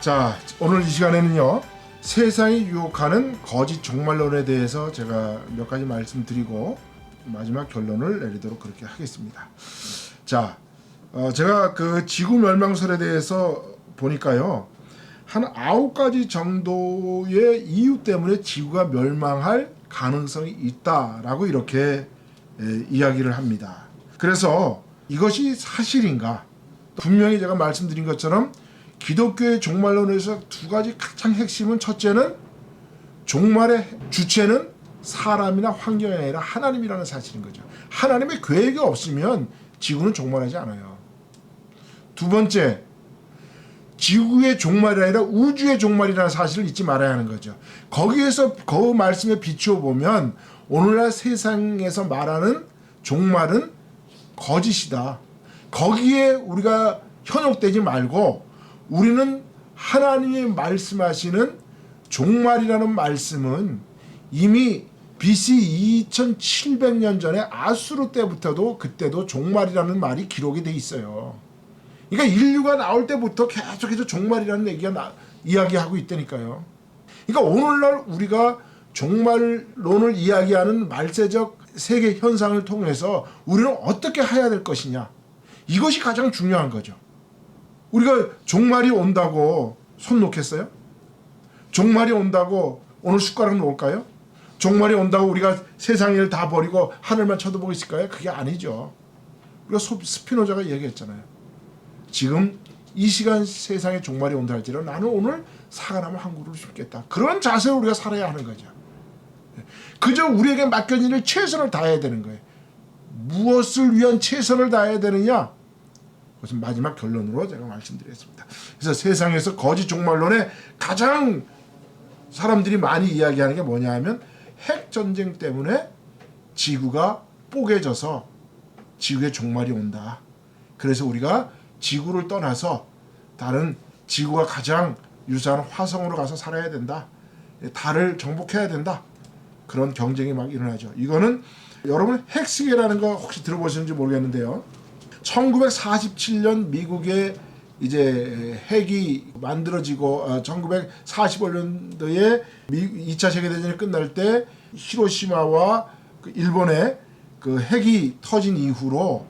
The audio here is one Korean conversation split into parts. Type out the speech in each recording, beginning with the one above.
자, 오늘 이 시간에는요. 세상이 유혹하는 거짓 종말론에 대해서 제가 몇 가지 말씀드리고 마지막 결론을 내리도록 그렇게 하겠습니다. 자, 어, 제가 그 지구 멸망설에 대해서 보니까요. 한 아홉 가지 정도의 이유 때문에 지구가 멸망할 가능성이 있다라고 이렇게 에, 이야기를 합니다. 그래서 이것이 사실인가? 분명히 제가 말씀드린 것처럼 기독교의 종말론에서 두 가지 가장 핵심은 첫째는 종말의 주체는 사람이나 환경이 아니라 하나님이라는 사실인 거죠. 하나님의 계획이 없으면 지구는 종말하지 않아요. 두 번째, 지구의 종말이 아니라 우주의 종말이라는 사실을 잊지 말아야 하는 거죠. 거기에서 그 말씀에 비추어 보면 오늘날 세상에서 말하는 종말은 거짓이다. 거기에 우리가 현혹되지 말고 우리는 하나님이 말씀하시는 종말이라는 말씀은 이미 BC 2700년 전에 아수르 때부터도 그때도 종말이라는 말이 기록이 돼 있어요. 그러니까 인류가 나올 때부터 계속해서 종말이라는 얘기가 나, 이야기하고 있다니까요. 그러니까 오늘날 우리가 종말론을 이야기하는 말세적 세계 현상을 통해서 우리는 어떻게 해야 될 것이냐. 이것이 가장 중요한 거죠. 우리가 종말이 온다고 손 놓겠어요? 종말이 온다고 오늘 숟가락 놓을까요? 종말이 온다고 우리가 세상 일을 다 버리고 하늘만 쳐다보고 있을까요? 그게 아니죠. 우리가 스피노자가 얘기했잖아요. 지금 이 시간 세상에 종말이 온다 할지라도 나는 오늘 사과나무 한 그루를 심겠다. 그런 자세로 우리가 살아야 하는 거죠. 그저 우리에게 맡겨진 일 최선을 다해야 되는 거예요. 무엇을 위한 최선을 다해야 되느냐? 그것은 마지막 결론으로 제가 말씀드리겠습니다. 그래서 세상에서 거짓 종말론에 가장 사람들이 많이 이야기하는 게 뭐냐 하면 핵 전쟁 때문에 지구가 뽀개져서 지구의 종말이 온다. 그래서 우리가 지구를 떠나서 다른 지구가 가장 유사한 화성으로 가서 살아야 된다. 달을 정복해야 된다. 그런 경쟁이 막 일어나죠. 이거는 여러분 핵시계라는 거 혹시 들어보셨는지 모르겠는데요. 1947년 미국의 이제 핵이 만들어지고 어, 1945년도에 미, 2차 세계대전이 끝날 때 히로시마와 그 일본의 그 핵이 터진 이후로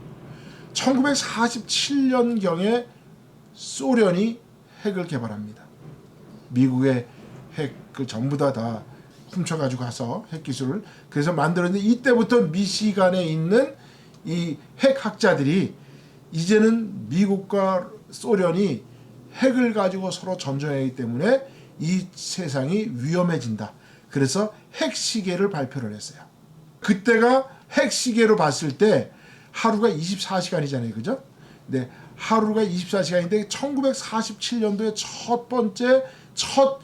1947년경에 소련이 핵을 개발합니다. 미국의 핵그 전부 다 다 훔쳐가지고 가서 핵 기술을 그래서 만들었는데 이때부터 미시간에 있는 이 핵학자들이 이제는 미국과 소련이 핵을 가지고 서로 전쟁하기 때문에 이 세상이 위험해진다. 그래서 핵 시계를 발표를 했어요. 그때가 핵 시계로 봤을 때 하루가 24시간이잖아요. 그죠? 네. 하루가 24시간인데 1947년도에 첫 번째 첫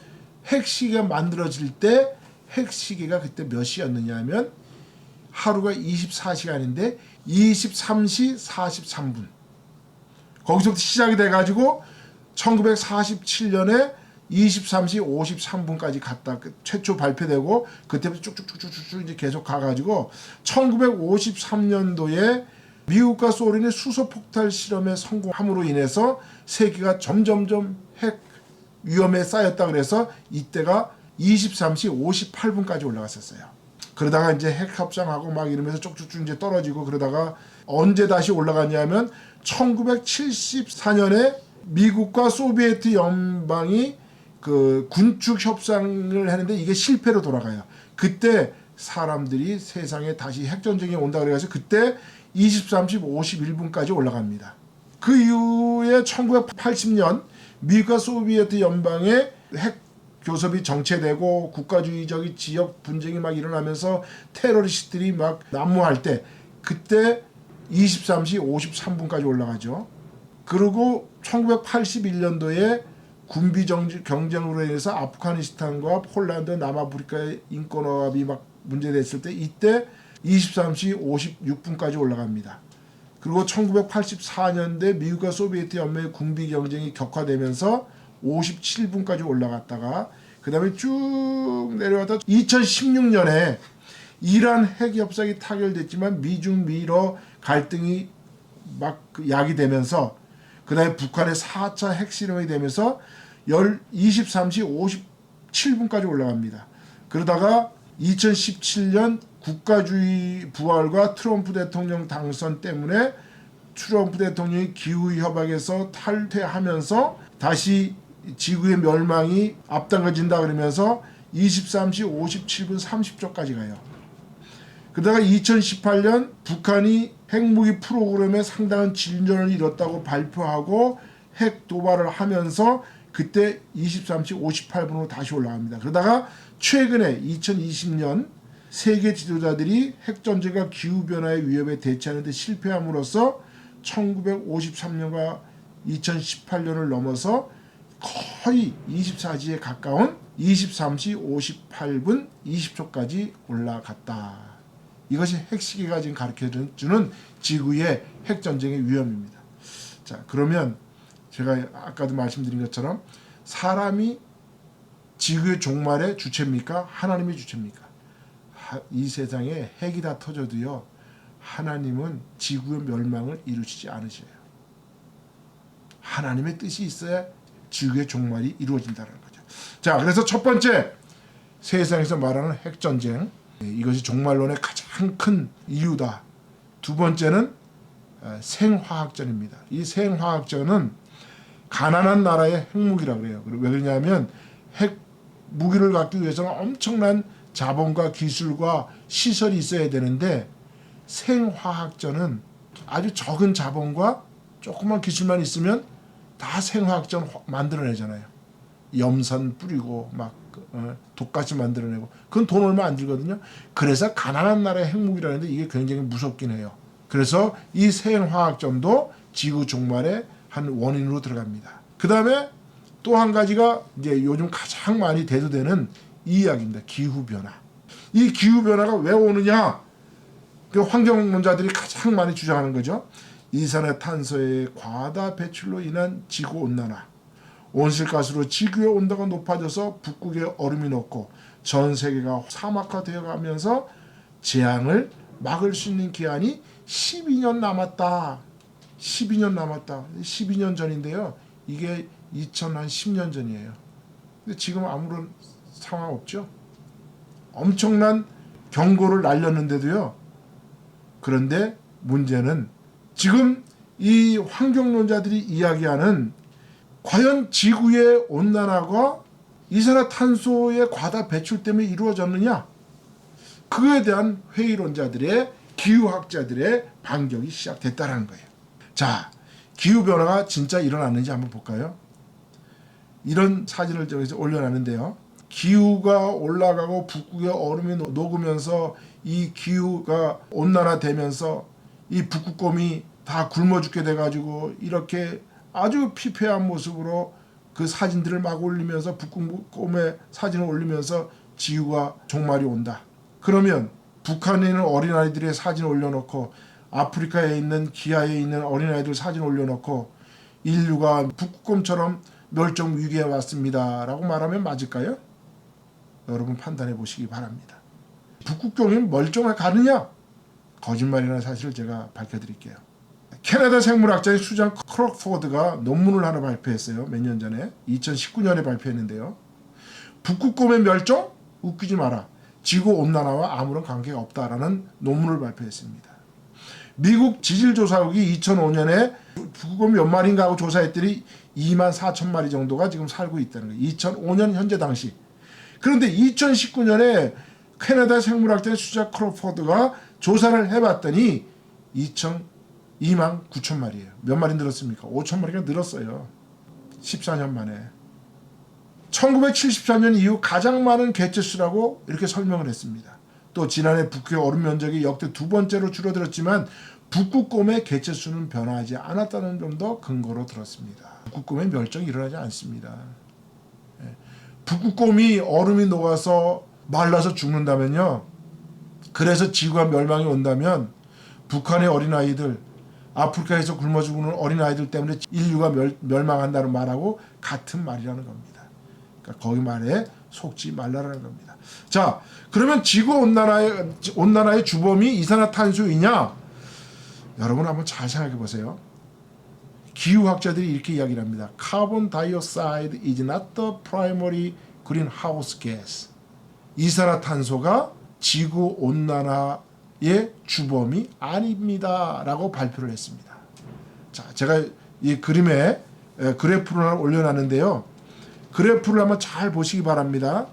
핵시계가 만들어질 때 핵시계가 그때 몇 시였느냐 하면 하루가 24시간인데 23시 43분. 거기서부터 시작이 돼가지고 1947년에 23시 53분까지 갔다 그 최초 발표되고 그때부터 쭉쭉쭉쭉쭉 이제 계속 가가지고 1953년도에 미국과 소련의 수소 폭탄 실험에 성공함으로 인해서 세계가 점점점 핵 위험에 쌓였다 그래서 이때가 23시 58분까지 올라갔었어요. 그러다가 이제 핵 협상하고 막 이러면서 쭉쭉쭉 이제 떨어지고 그러다가 언제 다시 올라갔냐면 1974년에 미국과 소비에트 연방이 그 군축 협상을 했는데 이게 실패로 돌아가요. 그때 사람들이 세상에 다시 핵전쟁이 온다 그래서 그때 23시 51분까지 올라갑니다. 그 이후에 1980년 미국과 소비에트 연방의 핵 교섭이 정체되고 국가주의적인 지역 분쟁이 막 일어나면서 테러리스트들이 막 난무할 때 그때 23시 53분까지 올라가죠. 그리고 1981년도에 군비 경쟁으로 인해서 아프가니스탄과 폴란드, 남아프리카의 인권화합이 막 문제됐을 때 이때 23시 56분까지 올라갑니다. 그리고 1984년대 미국과 소비에트 연맹의 군비 경쟁이 격화되면서 57분까지 올라갔다가 그 다음에 쭉 내려가다 2016년에 이란 핵 협상이 타결됐지만 미중 미러 갈등이 막그 야기되면서 그다음에 북한의 4차 핵실험이 되면서 열 23시 57분까지 올라갑니다. 그러다가 2017년 국가주의 부활과 트럼프 대통령 당선 때문에 트럼프 대통령이 기후 협약에서 탈퇴하면서 다시 지구의 멸망이 앞당겨진다 그러면서 23시 57분 30초까지 가요. 그러다가 2018년 북한이 핵무기 프로그램에 상당한 진전을 이뤘다고 발표하고 핵 도발을 하면서 그때 23시 58분으로 다시 올라갑니다. 그러다가 최근에 2020년 세계 지도자들이 핵전쟁과 기후변화의 위협에 대처하는 데 실패함으로써 1953년과 2018년을 넘어서 거의 24시에 가까운 23시 58분 20초까지 올라갔다. 이것이 핵시계가 지금 가르쳐주는 지구의 핵전쟁의 위험입니다. 자, 그러면 제가 아까도 말씀드린 것처럼 사람이 지구의 종말의 주체입니까? 하나님의 주체입니까? 하- 이 세상에 핵이 다 터져도요. 하나님은 지구의 멸망을 이루시지 않으셔요. 하나님의 뜻이 있어야 지구의 종말이 이루어진다는 거죠. 자, 그래서 첫 번째 세상에서 말하는 핵전쟁 예, 이것이 종말론의 가장 큰 이유다. 두 번째는 어, 생화학전입니다. 이 생화학전은 가난한 나라의 핵무기라고 그래요. 왜 그러냐면 핵 무기를 갖기 위해서는 엄청난 자본과 기술과 시설이 있어야 되는데 생화학전은 아주 적은 자본과 조그만 기술만 있으면 다 생화학전 화- 만들어내잖아요. 염산 뿌리고 막 어, 독같이 만들어내고 그건 돈 얼마 안 들거든요. 그래서 가난한 나라의 핵무기라는데 이게 굉장히 무섭긴 해요. 그래서 이 생화학전도 지구 종말의 한 원인으로 들어갑니다. 그 다음에 또 한 가지가 이제 요즘 가장 많이 대두되는 이 이야기입니다. 기후 변화. 이 기후 변화가 왜 오느냐? 그 환경론자들이 가장 많이 주장하는 거죠. 이산화탄소의 과다 배출로 인한 지구 온난화. 온실가스로 지구의 온도가 높아져서 북극에 얼음이 녹고 전 세계가 사막화 되어 가면서 재앙을 막을 수 있는 기한이 12년 남았다. 12년 남았다. 12년 전인데요. 이게 2010년 전이에요. 근데 지금 아무런 상황 없죠. 엄청난 경고를 날렸는데도요. 그런데 문제는 지금 이 환경론자들이 이야기하는 과연 지구의 온난화가 이산화탄소의 과다 배출 때문에 이루어졌느냐? 그에 대한 회의론자들의 기후학자들의 반격이 시작됐다는 거예요. 자, 기후 변화가 진짜 일어났는지 한번 볼까요? 이런 사진을 저기서 올려놨는데요. 기후가 올라가고 북극의 얼음이 녹- 녹으면서 이 기후가 온난화되면서 이 북극곰이 다 굶어 죽게 돼가지고 이렇게 아주 피폐한 모습으로 그 사진들을 막 올리면서 북극곰의 사진을 올리면서 지구가 종말이 온다. 그러면 북한에 있는 어린아이들의 사진 올려놓고 아프리카에 있는 기아에 있는 어린아이들 사진 올려놓고 인류가 북극곰처럼 멸종 위기에 왔습니다 라고 말하면 맞을까요? 여러분 판단해 보시기 바랍니다. 북극곰이 멀쩡해 가느냐? 거짓말이라는 사실을 제가 밝혀드릴게요. 캐나다 생물학자인 수잔 크로포드가 논문을 하나 발표했어요. 몇 년 전에 2019년에 발표했는데요. 북극곰의 멸종? 웃기지 마라. 지구 온난화와 아무런 관계가 없다라는 논문을 발표했습니다. 미국 지질조사국이 2005년에 북극곰 몇 마리인가 하고 조사했더니 2만 4천 마리 정도가 지금 살고 있다는 거예요. 2005년 현재 당시. 그런데 2019년에 캐나다 생물학자인 수자 크로포드가 조사를 해봤더니 2천 2만 9천 마리예요. 몇 마리 늘었습니까? 5천 마리가 늘었어요. 14년 만에. 1974년 이후 가장 많은 개체수라고 이렇게 설명을 했습니다. 또 지난해 북극의 얼음 면적이 역대 두 번째로 줄어들었지만 북극곰의 개체수는 변화하지 않았다는 점도 근거로 들었습니다. 북극곰의 멸종이 일어나지 않습니다. 예. 북극곰이 얼음이 녹아서 말라서 죽는다면요. 그래서 지구가 멸망이 온다면 북한의 어린아이들 아프리카에서 굶어 죽는 어린 아이들 때문에 인류가 멸, 멸망한다는 말하고 같은 말이라는 겁니다. 그러니까 거기 말에 속지 말라라는 겁니다. 자, 그러면 지구 온난화의 온난화의 주범이 이산화탄소이냐? 여러분 한번 잘 생각해 보세요. 기후학자들이 이렇게 이야기를 합니다. Carbon dioxide is not the primary greenhouse gas. 이산화탄소가 지구 온난화 의 주범이 아닙니다라고 발표를 했습니다. 자, 제가 이 그림에 에, 그래프를 올려놨는데요. 그래프를 한번 잘 보시기 바랍니다.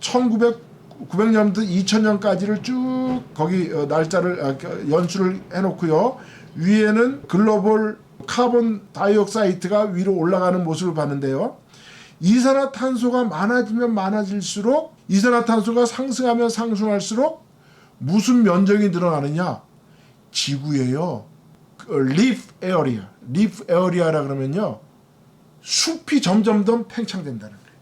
1900 900년부터 2000년까지를 쭉 거기 어, 날짜를 아, 그 연출을 해놓고요. 위에는 글로벌 카본 다이옥사이드가 위로 올라가는 모습을 봤는데요. 이산화탄소가 많아지면 많아질수록 이산화탄소가 상승하면 상승할수록 무슨 면적이 늘어나느냐? 지구예요. 리프 에어리아. 리프 에어리아라 그러면요. 숲이 점점 더 팽창된다는 거예요.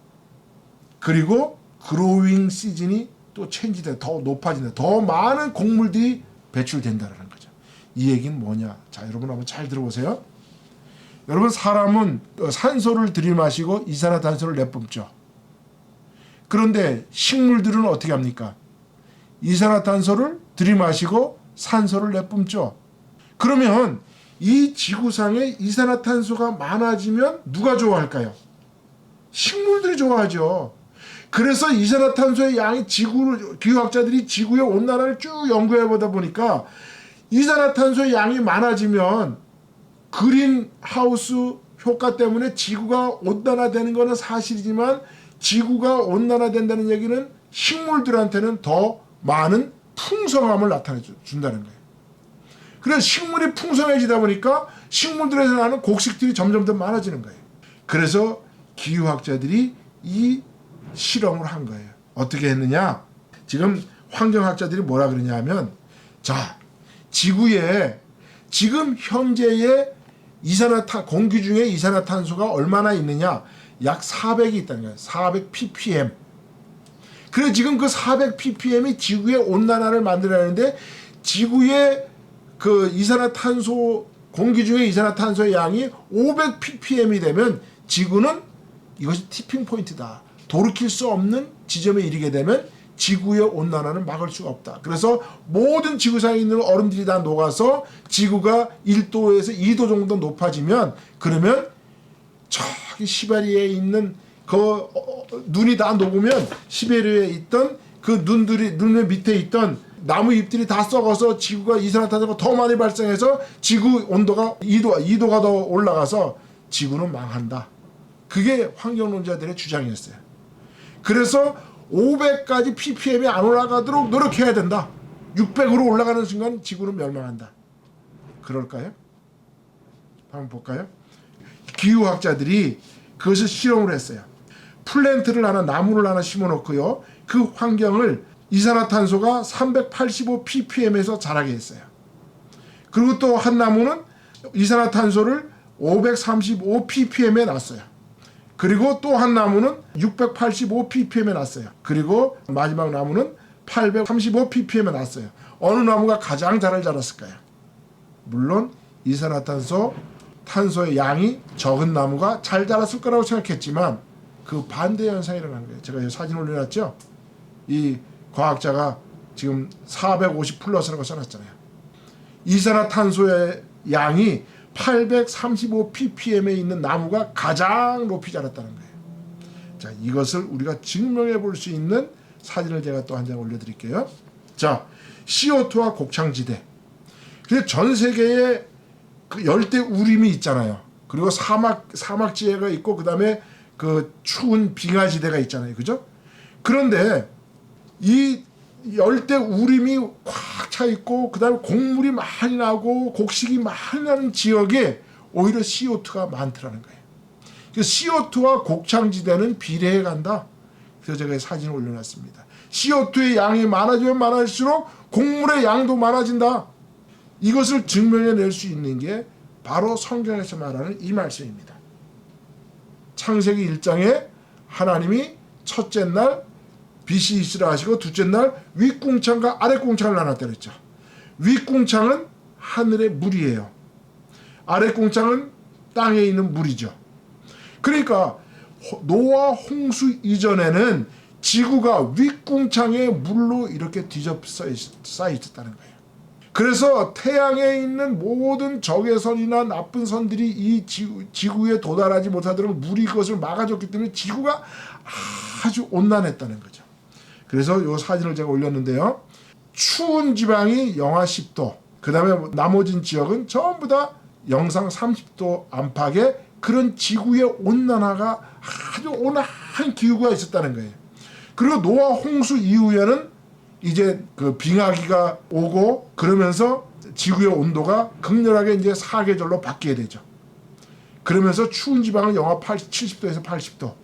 그리고 그로잉 시즌이 또 체인지돼 더 높아진다. 더 많은 곡물들이 배출된다라는 거죠. 이 얘기는 뭐냐? 자, 여러분 한번 잘 들어보세요. 여러분 사람은 어, 산소를 들이마시고 이산화탄소를 내뿜죠. 그런데 식물들은 어떻게 합니까? 이산화탄소를 들이마시고 산소를 내뿜죠. 그러면 이 지구상에 이산화탄소가 많아지면 누가 좋아할까요? 식물들이 좋아하죠. 그래서 이산화탄소의 양이 지구를 기후학자들이 지구의 온난화를 쭉 연구해 보다 보니까 이산화탄소의 양이 많아지면 그린 하우스 효과 때문에 지구가 온난화되는 것은 사실이지만 지구가 온난화된다는 얘기는 식물들한테는 더 많은 풍성함을 나타내 준다는 거예요. 그래서 식물이 풍성해지다 보니까 식물들에서 나는 곡식들이 점점 더 많아지는 거예요. 그래서 기후학자들이 이 실험을 한 거예요. 어떻게 했느냐? 지금 환경학자들이 뭐라 그러냐 하면 자, 지구에 지금 현재의 이산화탄 공기 중에 이산화탄소가 얼마나 있느냐? 약 400이 있다는 거예요. 400 ppm. 그래 지금 그 400 ppm이 지구의 온난화를 만들어내는데 지구의 그 이산화탄소 공기 중에 이산화탄소의 양이 500 ppm이 되면 지구는 이것이 티핑 포인트다. 돌이킬 수 없는 지점에 이르게 되면 지구의 온난화는 막을 수가 없다. 그래서 모든 지구상에 있는 얼음들이 다 녹아서 지구가 1도에서 2도 정도 높아지면 그러면 저기 시베리아에 있는 그 어, 어, 눈이 다 녹으면 시베리아에 있던 그 눈들이 눈의 밑에 있던 나무 잎들이 다 썩어서 지구가 이산화탄소가 더 많이 발생해서 지구 온도가 2도 2도가 더 올라가서 지구는 망한다. 그게 환경론자들의 주장이었어요. 그래서 500까지 ppm이 안 올라가도록 노력해야 된다. 600으로 올라가는 순간 지구는 멸망한다. 그럴까요? 한번 볼까요? 기후학자들이 그것을 실험을 했어요. 플랜트를 하나 나무를 하나 심어놓고요. 그 환경을 이산화탄소가 385 ppm에서 자라게 했어요. 그리고 또 한 나무는 이산화탄소를 535 ppm에 놨어요. 그리고 또 한 나무는 685 ppm에 놨어요. 그리고 마지막 나무는 835 ppm에 놨어요. 어느 나무가 가장 잘 자랐을까요? 물론 이산화탄소 탄소의 양이 적은 나무가 잘 자랐을 거라고 생각했지만 그 반대 현상이 일어난 거예요. 제가 이 사진 올려놨죠. 이 과학자가 지금 450 플러스라고 써놨잖아요. 이산화탄소의 양이 835 ppm에 있는 나무가 가장 높이 자랐다는 거예요. 자, 이것을 우리가 증명해 볼 수 있는 사진을 제가 또 한 장 올려드릴게요. 자, CO2와 곡창지대. 근데 전 세계에 그 열대 우림이 있잖아요. 그리고 사막 사막 지대가 있고 그 다음에 그 추운 빙하 지대가 있잖아요. 그죠? 그런데 이 열대 우림이 꽉차 있고 그다음에 곡물이 많이 나고 곡식이 많이 나는 지역에 오히려 CO2가 많더라는 거예요. 그 CO2와 곡창지대는 비례해 간다. 그래서 제가 사진을 올려놨습니다. CO2의 양이 많아지면 많아질수록 곡물의 양도 많아진다. 이것을 증명해낼 수 있는 게 바로 성경에서 말하는 이 말씀입니다. 창세기 1장에 하나님이 첫째 날 빛이 있으라 하시고 둘째 날 윗궁창과 아랫궁창을 나눴다 그랬죠. 윗궁창은 하늘의 물이에요. 아랫궁창은 땅에 있는 물이죠. 그러니까 노아 홍수 이전에는 지구가 윗궁창에 물로 이렇게 뒤접 쌓여 있었다는 거예요. 그래서 태양에 있는 모든 적의 선이나 나쁜 선들이 이 지구, 지구 에 도달하지 못하도록 물이 그것을 막아줬기 때문에 지구가 아주 온난했다는 거죠. 그래서 이 사진을 제가 올렸는데요. 추운 지방이 영하 10도, 그 다음에 나머진 지역은 전부 다 영상 30도 안팎의 그런 지구의 온난화가 아주 온화한 기후가 있었다는 거예요. 그리고 노아 홍수 이후에는 이제 그 빙하기가 오고 그러면서 지구의 온도가 극렬하게 이제 사계절로 바뀌게 되죠. 그러면서 추운 지방은 영하 80, 70도에서 80도,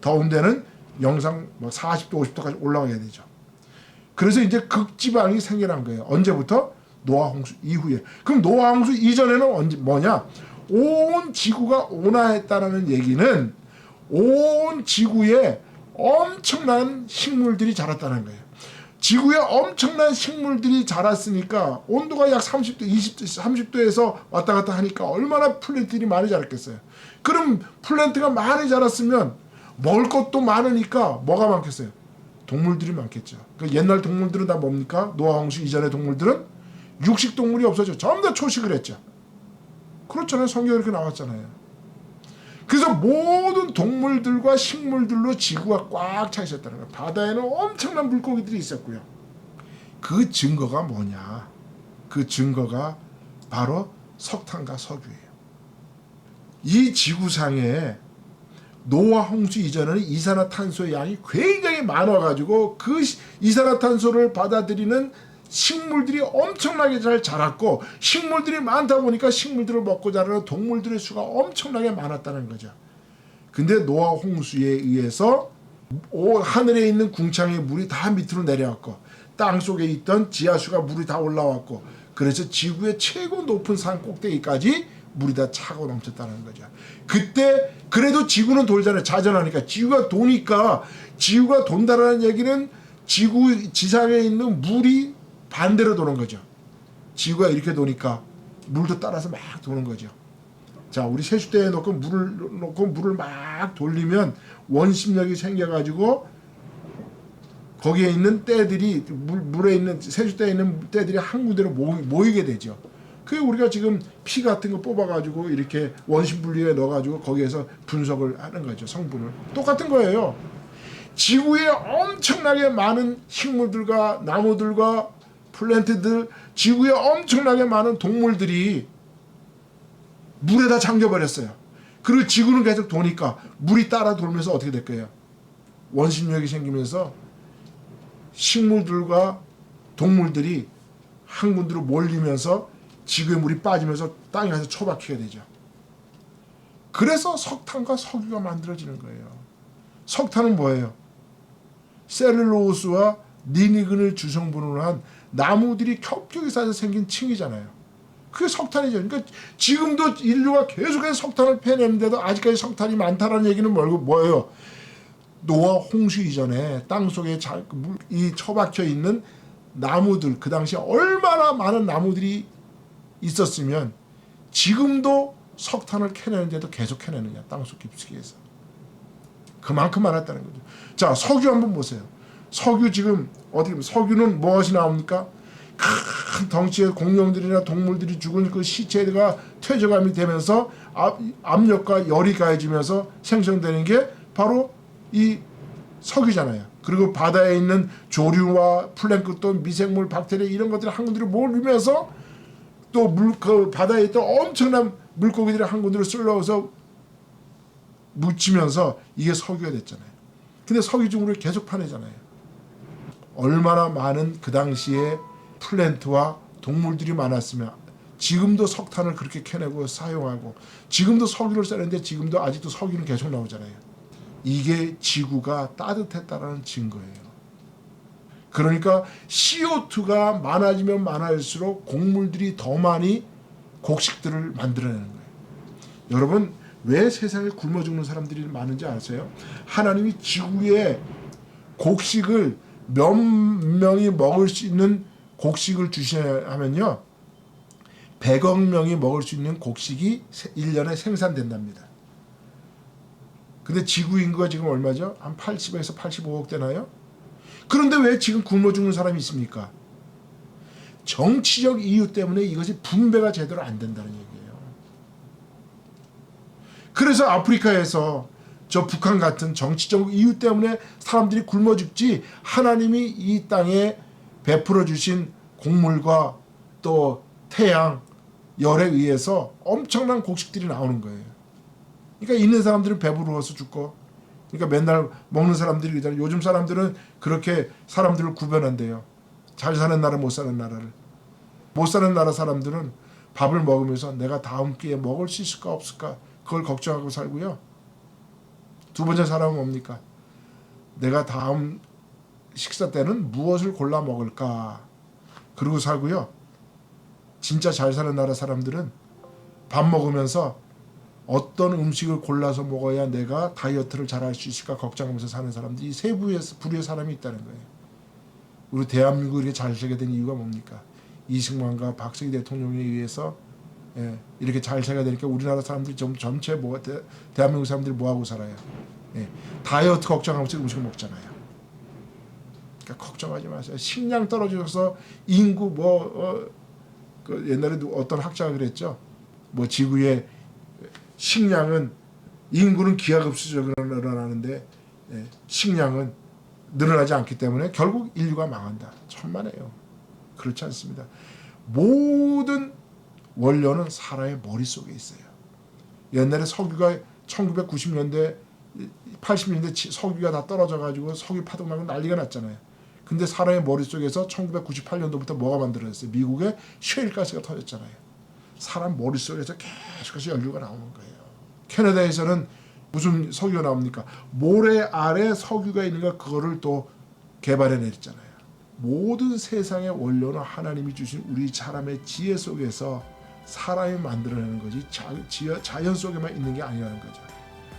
더운 데는 영상 뭐 40도, 50도까지 올라가게 되죠. 그래서 이제 극지방이 생겨난 거예요. 언제부터? 노아 홍수 이후에. 그럼 노아 홍수 이전에는 언제 뭐냐? 온 지구가 온화했다라는 얘기는 온 지구에 엄청난 식물들이 자랐다는 거예요. 지구에 엄청난 식물들이 자랐으니까 온도가 약 30도, 20도, 30도에서 왔다 갔다 하니까 얼마나 플랜트들이 많이 자랐겠어요. 그럼 플랜트가 많이 자랐으면 먹을 것도 많으니까 뭐가 많겠어요? 동물들이 많겠죠. 그 옛날 동물들은 다 뭡니까? 노아 홍수 이전의 동물들은 육식 동물이 없어져. 전부 다 초식을 했죠. 그렇잖아요. 성경에 이렇게 나왔잖아요. 그래서 모든 동물들과 식물들로 지구가 꽉 차 있었다는 거예요. 바다에는 엄청난 물고기들이 있었고요. 그 증거가 뭐냐? 그 증거가 바로 석탄과 석유예요. 이 지구상에 노아 홍수 이전에는 이산화탄소의 양이 굉장히 많아가지고 그 시- 이산화탄소를 받아들이는 식물들이 엄청나게 잘 자랐고 식물들이 많다 보니까 식물들을 먹고 자라는 동물들의 수가 엄청나게 많았다는 거죠. 근데 노아 홍수에 의해서 오- 하늘에 있는 궁창의 물이 다 밑으로 내려왔고 땅 속에 있던 지하수가 물이 다 올라왔고 그래서 지구의 최고 높은 산 꼭대기까지 물이 다 차고 넘쳤다는 거죠. 그때 그래도 지구는 돌잖아요. 자전하니까 지구가 도니까 지구가 돈다라는 얘기는 지구 지상에 있는 물이 반대로 도는 거죠. 지구가 이렇게 도니까 물도 따라서 막 도는 거죠. 자, 우리 세숫대에 넣고 물을 넣고 물을 막 돌리면 원심력이 생겨가지고 거기에 있는 때들이 물, 물에 있는 세숫대에 있는 때들이 한 군데로 모이, 모이 게 되죠. 그게 우리가 지금 피 같은 거 뽑아가지고 이렇게 원심 분리에 넣어가지고 거기에서 분석을 하는 거죠 성분을 똑같은 거예요. 지구에 엄청나게 많은 식물들과 나무들과 플랜트들, 지구에 엄청나게 많은 동물들이 물에다 잠겨버렸어요. 그리고 지구는 계속 도니까 물이 따라 돌면서 어떻게 될 거예요? 원심력이 생기면서 식물들과 동물들이 한 군데로 몰리면서 지구에 물이 빠지면서 땅에 가서 처박히게 되죠. 그래서 석탄과 석유가 만들어지는 거예요. 석탄은 뭐예요? 셀룰로스와 니니근을 주성분으로 한 나무들이 겹겹이 쌓여서 생긴 층이잖아요. 그게 석탄이죠. 그러니까 지금도 인류가 계속해서 석탄을 패내는데도 아직까지 석탄이 많다는 얘기는 뭐예요? 노아 홍수 이전에 땅 속에 자, 물, 이 처박혀 있는 나무들 그 당시에 얼마나 많은 나무들이 있었으면 지금도 석탄을 캐내는데도 계속 캐내느냐 땅속 깊숙이에서 그만큼 많았다는 거죠. 자 석유 한번 보세요. 석유 지금 어떻게 석유는 무엇이 나옵니까? 큰 덩치의 공룡들이나 동물들이 죽은 그 시체가 퇴적감이 되면서 압, 압력과 열이 가해지면서 생성되는 게 바로 이 석유잖아요. 그리고 바다에 있는 조류와 플랭크톤, 미생물, 박테리아 이런 것들이 한 군데로 몰리면서 또 물 그 바다에 있던 엄청난 물고기들이 한 군데로 쓸려서 묻히면서 이게 석유가 됐잖아요. 근데 석유 중으로 계속 파내잖아요. 얼마나 많은 그 당시에 플랜트와 동물들이 많았으면 지금도 석탄을 그렇게 캐내고 사용하고 지금도 석유를 쓰는데 지금도 아직도 석유는 계속 나오잖아요. 이게 지구가 따뜻했다라는 증거예요. 그러니까 CO2가 많아지면 많아질수록 곡물들이 더 많이 곡식들을 만들어내는 거예요. 여러분 왜 세상에 굶어 죽는 사람들이 많은지 아세요? 하나님이 지구에 곡식을 몇 명이 먹을 수 있는 곡식을 주셔야 하면요. 100억 명이 먹을 수 있는 곡식이 1년에 생산된답니다. 근데 지구 인구가 지금 얼마죠? 한 80에서 85억 되나요? 그런데 왜 지금 굶어 죽는 사람이 있습니까? 정치적 이유 때문에 이것이 분배가 제대로 안 된다는 얘기예요. 그래서 아프리카에서 저 북한 같은 정치적 이유 때문에 사람들이 굶어 죽지 하나님이 이 땅에 베풀어 주신 곡물과 또 태양 열에 의해서 엄청난 곡식들이 나오는 거예요. 그러니까 있는 사람들은 배부러워서 죽고 그러니까 맨날 먹는 사람들이 그잖아요. 요즘 사람들은 그렇게 사람들을 구별한대요. 잘 사는 나라 못 사는 나라를. 못 사는 나라 사람들은 밥을 먹으면서 내가 다음 끼에 먹을 수 있을까 없을까 그걸 걱정하고 살고요. 두 번째 사람은 뭡니까? 내가 다음 식사 때는 무엇을 골라 먹을까? 그러고 살고요. 진짜 잘 사는 나라 사람들은 밥 먹으면서 어떤 음식을 골라서 먹어야 내가 다이어트를 잘 할 수 있을까 걱정하면서 사는 사람들이 이세 부의 부류의 사람이 있다는 거예요. 우리 대한민국이 이렇게 잘 살게 된 이유가 뭡니까? 이승만과 박정희 대통령에 의해서 예, 이렇게 잘 살게 되니까 우리나라 사람들이 좀 전체 뭐 대, 대한민국 사람들이 뭐 하고 살아요? 예, 다이어트 걱정하면서 음식을 먹잖아요. 그러니까 걱정하지 마세요. 식량 떨어져서 인구 뭐 어, 그 옛날에 누- 어떤 학자가 그랬죠. 뭐 지구의 식량은 인구는 기하급수적으로 늘어나는데 예, 식량은 늘어나지 않기 때문에 결국 인류가 망한다. 천만에요. 그렇지 않습니다. 모든 원료는 사람의 머릿속에 있어요. 옛날에 석유가 1990년대 80년대 석유가 다 떨어져 가지고 석유 파동 나고 난리가 났잖아요. 근데 사람의 머릿속에서 1998년도부터 뭐가 만들어졌어요? 미국의 셰일가스가 터졌잖아요. 사람 머릿속에서 계속해서 연료가 나오는 거예요. 캐나다에서는 무슨 석유가 나옵니까? 모래 아래 석유가 있는가 그거를 또 개발해 냈잖아요. 모든 세상의 원료는 하나님이 주신 우리 사람의 지혜 속에서 사람이 만들어내는 거지 자, 자연 속에만 있는 게 아니라는 거죠.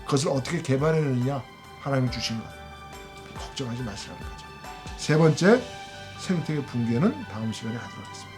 그것을 어떻게 개발해내느냐 하나님이 주신 것. 걱정하지 마시라는 거죠. 세 번째 생태계 붕괴는 다음 시간에 하도록 하겠습니다.